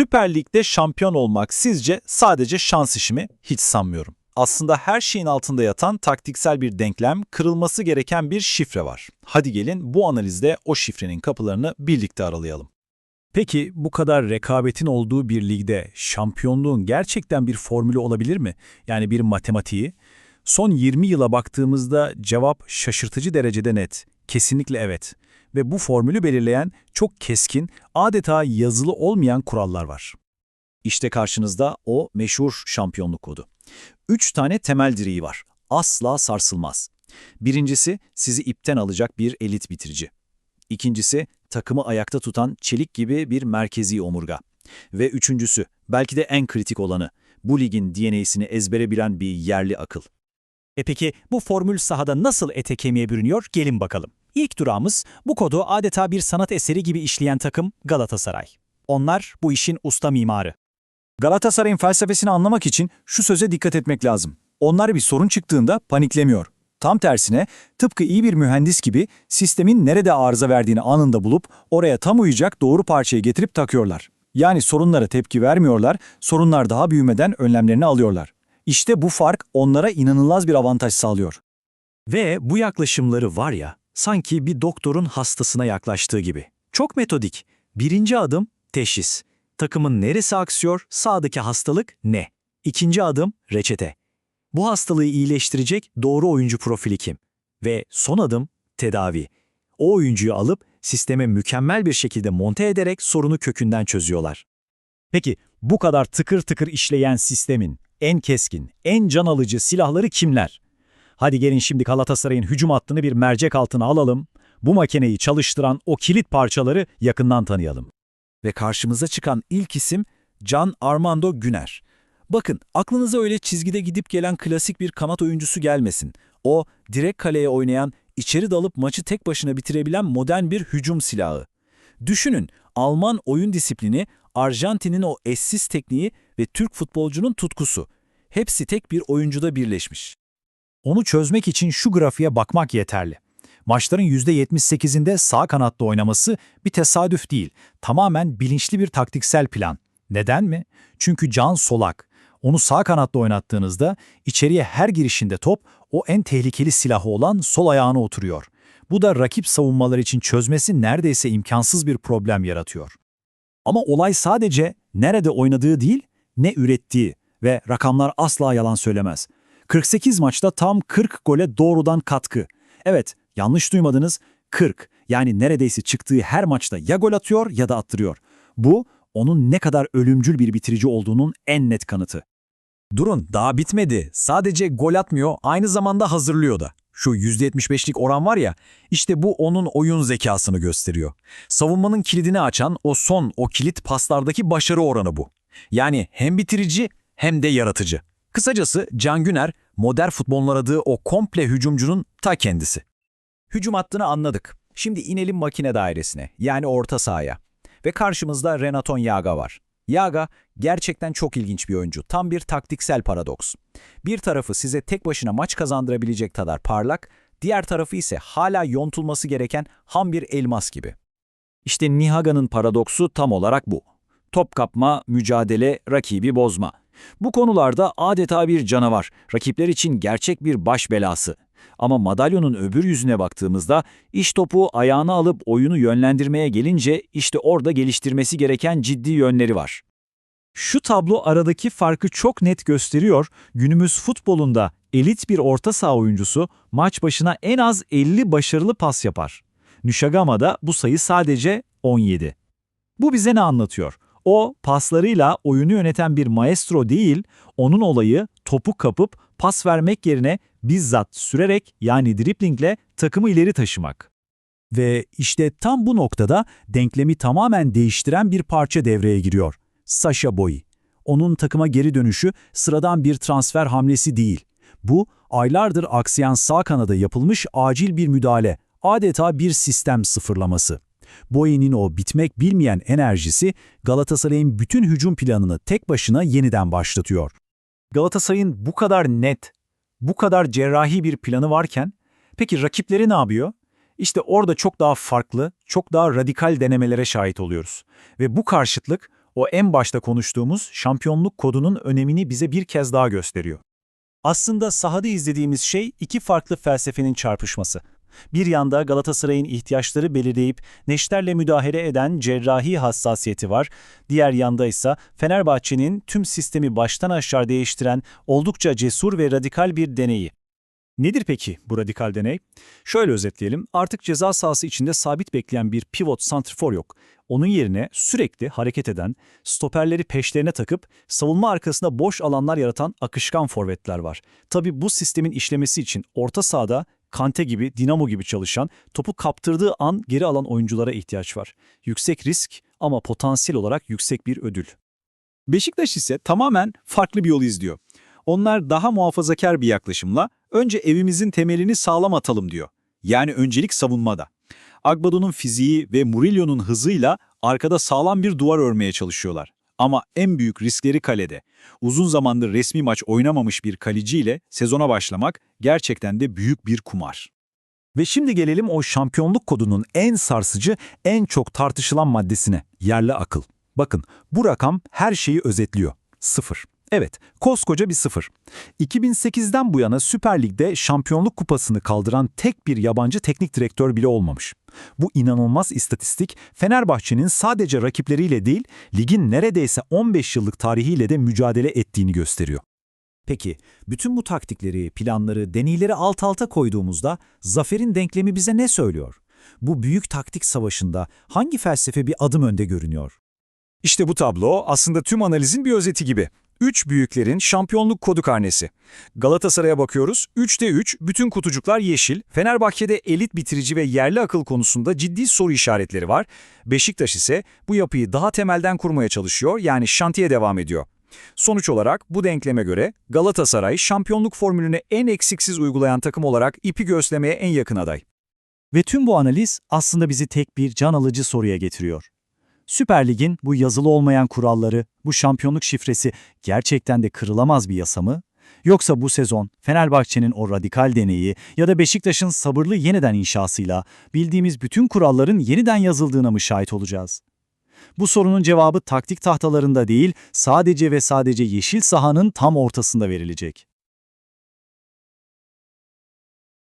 Süper Lig'de şampiyon olmak sizce sadece şans işi mi? Hiç sanmıyorum. Aslında her şeyin altında yatan taktiksel bir denklem, kırılması gereken bir şifre var. Hadi gelin bu analizde o şifrenin kapılarını birlikte aralayalım. Peki bu kadar rekabetin olduğu bir ligde şampiyonluğun gerçekten bir formülü olabilir mi? Yani bir matematiği? Son 20 yıla baktığımızda cevap şaşırtıcı derecede net. Kesinlikle evet. Ve bu formülü belirleyen çok keskin, adeta yazılı olmayan kurallar var. İşte karşınızda o meşhur şampiyonluk kodu. Üç tane temel direği var. Asla sarsılmaz. Birincisi sizi ipten alacak bir elit bitirici. İkincisi takımı ayakta tutan çelik gibi bir merkezi omurga. Ve üçüncüsü belki de en kritik olanı bu ligin DNA'sini ezbere bilen bir yerli akıl. E peki bu formül sahada nasıl ete kemiğe bürünüyor gelin bakalım. İlk durağımız bu kodu adeta bir sanat eseri gibi işleyen takım Galatasaray. Onlar bu işin usta mimarı. Galatasaray'ın felsefesini anlamak için şu söze dikkat etmek lazım. Onlar bir sorun çıktığında paniklemiyor. Tam tersine tıpkı iyi bir mühendis gibi sistemin nerede arıza verdiğini anında bulup oraya tam uyacak doğru parçayı getirip takıyorlar. Yani sorunlara tepki vermiyorlar, sorunlar daha büyümeden önlemlerini alıyorlar. İşte bu fark onlara inanılmaz bir avantaj sağlıyor. Ve bu yaklaşımları var ya, sanki bir doktorun hastasına yaklaştığı gibi. Çok metodik. Birinci adım teşhis. Takımın neresi aksıyor, sağdaki hastalık ne? İkinci adım reçete. Bu hastalığı iyileştirecek doğru oyuncu profili kim? Ve son adım tedavi. O oyuncuyu alıp sisteme mükemmel bir şekilde monte ederek sorunu kökünden çözüyorlar. Peki bu kadar tıkır tıkır işleyen sistemin en keskin, en can alıcı silahları kimler? Hadi gelin şimdi Galatasaray'ın hücum hattını bir mercek altına alalım. Bu makineyi çalıştıran o kilit parçaları yakından tanıyalım. Ve karşımıza çıkan ilk isim Can Armando Güner. Bakın aklınıza öyle çizgide gidip gelen klasik bir kanat oyuncusu gelmesin. O direkt kaleye oynayan, içeri dalıp maçı tek başına bitirebilen modern bir hücum silahı. Düşünün Alman oyun disiplini, Arjantin'in o eşsiz tekniği ve Türk futbolcunun tutkusu. Hepsi tek bir oyuncuda birleşmiş. Onu çözmek için şu grafiğe bakmak yeterli. Maçların %78'inde sağ kanatta oynaması bir tesadüf değil, tamamen bilinçli bir taktiksel plan. Neden mi? Çünkü Can Solak. Onu sağ kanatta oynattığınızda içeriye her girişinde top o en tehlikeli silahı olan sol ayağına oturuyor. Bu da rakip savunmalar için çözmesi neredeyse imkansız bir problem yaratıyor. Ama olay sadece nerede oynadığı değil, ne ürettiği ve rakamlar asla yalan söylemez. 48 maçta tam 40 gole doğrudan katkı. Evet, yanlış duymadınız, 40. Yani neredeyse çıktığı her maçta ya gol atıyor ya da attırıyor. Bu, onun ne kadar ölümcül bir bitirici olduğunun en net kanıtı. Durun, daha bitmedi. Sadece gol atmıyor, aynı zamanda hazırlıyor da. Şu %75'lik oran var ya, işte bu onun oyun zekasını gösteriyor. Savunmanın kilidini açan o son, o kilit paslardaki başarı oranı bu. Yani hem bitirici hem de yaratıcı. Kısacası Can Güner, modern futbolun aradığı o komple hücumcunun ta kendisi. Hücum hattını anladık. Şimdi inelim makine dairesine, yani orta sahaya. Ve karşımızda Renaton Yaga var. Yaga gerçekten çok ilginç bir oyuncu. Tam bir taktiksel paradoks. Bir tarafı size tek başına maç kazandırabilecek kadar parlak, diğer tarafı ise hala yontulması gereken ham bir elmas gibi. İşte Nihaga'nın paradoksu tam olarak bu. Top kapma, mücadele, rakibi bozma. Bu konularda adeta bir canavar, rakipler için gerçek bir baş belası. Ama madalyonun öbür yüzüne baktığımızda iş topu ayağına alıp oyunu yönlendirmeye gelince işte orada geliştirmesi gereken ciddi yönleri var. Şu tablo aradaki farkı çok net gösteriyor. Günümüz futbolunda elit bir orta saha oyuncusu maç başına en az 50 başarılı pas yapar. Nüşagama'da bu sayı sadece 17. Bu bize ne anlatıyor? O paslarıyla oyunu yöneten bir maestro değil, onun olayı topu kapıp pas vermek yerine bizzat sürerek yani driplingle takımı ileri taşımak. Ve işte tam bu noktada denklemi tamamen değiştiren bir parça devreye giriyor. Sasha Boy. Onun takıma geri dönüşü sıradan bir transfer hamlesi değil. Bu, aylardır aksayan sağ kanada yapılmış acil bir müdahale, adeta bir sistem sıfırlaması. Boye'nin o bitmek bilmeyen enerjisi Galatasaray'ın bütün hücum planını tek başına yeniden başlatıyor. Galatasaray'ın bu kadar net, bu kadar cerrahi bir planı varken, peki rakipleri ne yapıyor? İşte orada çok daha farklı, çok daha radikal denemelere şahit oluyoruz. Ve bu karşıtlık O en başta konuştuğumuz şampiyonluk kodunun önemini bize bir kez daha gösteriyor. Aslında sahada izlediğimiz şey iki farklı felsefenin çarpışması. Bir yanda Galatasaray'ın ihtiyaçları belirleyip neşterle müdahale eden cerrahi hassasiyeti var. Diğer yanda ise Fenerbahçe'nin tüm sistemi baştan aşağı değiştiren oldukça cesur ve radikal bir deneyi. Nedir peki bu radikal deney? Şöyle özetleyelim, artık ceza sahası içinde sabit bekleyen bir pivot santrfor yok. Onun yerine sürekli hareket eden, stoperleri peşlerine takıp savunma arkasında boş alanlar yaratan akışkan forvetler var. Tabi bu sistemin işlemesi için orta sahada Kante gibi, Dinamo gibi çalışan, topu kaptırdığı an geri alan oyunculara ihtiyaç var. Yüksek risk ama potansiyel olarak yüksek bir ödül. Beşiktaş ise tamamen farklı bir yol izliyor. Onlar daha muhafazakar bir yaklaşımla önce evimizin temelini sağlam atalım diyor. Yani öncelik savunmada. Agbado'nun fiziği ve Murillo'nun hızıyla arkada sağlam bir duvar örmeye çalışıyorlar. Ama en büyük riskleri kalede. Uzun zamandır resmi maç oynamamış bir kaleciyle sezona başlamak gerçekten de büyük bir kumar. Ve şimdi gelelim o şampiyonluk kodunun en sarsıcı, en çok tartışılan maddesine, yerli akıl. Bakın, bu rakam her şeyi özetliyor. Sıfır. Evet, koskoca bir sıfır. 2008'den bu yana Süper Lig'de şampiyonluk kupasını kaldıran tek bir yabancı teknik direktör bile olmamış. Bu inanılmaz istatistik, Fenerbahçe'nin sadece rakipleriyle değil, ligin neredeyse 15 yıllık tarihiyle de mücadele ettiğini gösteriyor. Peki, bütün bu taktikleri, planları, deneyleri alt alta koyduğumuzda zaferin denklemi bize ne söylüyor? Bu büyük taktik savaşında hangi felsefe bir adım önde görünüyor? İşte bu tablo aslında tüm analizin bir özeti gibi. Üç büyüklerin şampiyonluk kodu karnesi. Galatasaray'a bakıyoruz, 3'te 3, bütün kutucuklar yeşil. Fenerbahçe'de elit bitirici ve yerli akıl konusunda ciddi soru işaretleri var. Beşiktaş ise bu yapıyı daha temelden kurmaya çalışıyor, yani şantiye devam ediyor. Sonuç olarak bu denkleme göre Galatasaray şampiyonluk formülünü en eksiksiz uygulayan takım olarak ipi göğslemeye en yakın aday. Ve tüm bu analiz aslında bizi tek bir can alıcı soruya getiriyor. Süper Lig'in bu yazılı olmayan kuralları, bu şampiyonluk şifresi gerçekten de kırılamaz bir yasa mı? Yoksa bu sezon Fenerbahçe'nin o radikal deneyi ya da Beşiktaş'ın sabırlı yeniden inşasıyla bildiğimiz bütün kuralların yeniden yazıldığına mı şahit olacağız? Bu sorunun cevabı taktik tahtalarında değil, sadece ve sadece yeşil sahanın tam ortasında verilecek.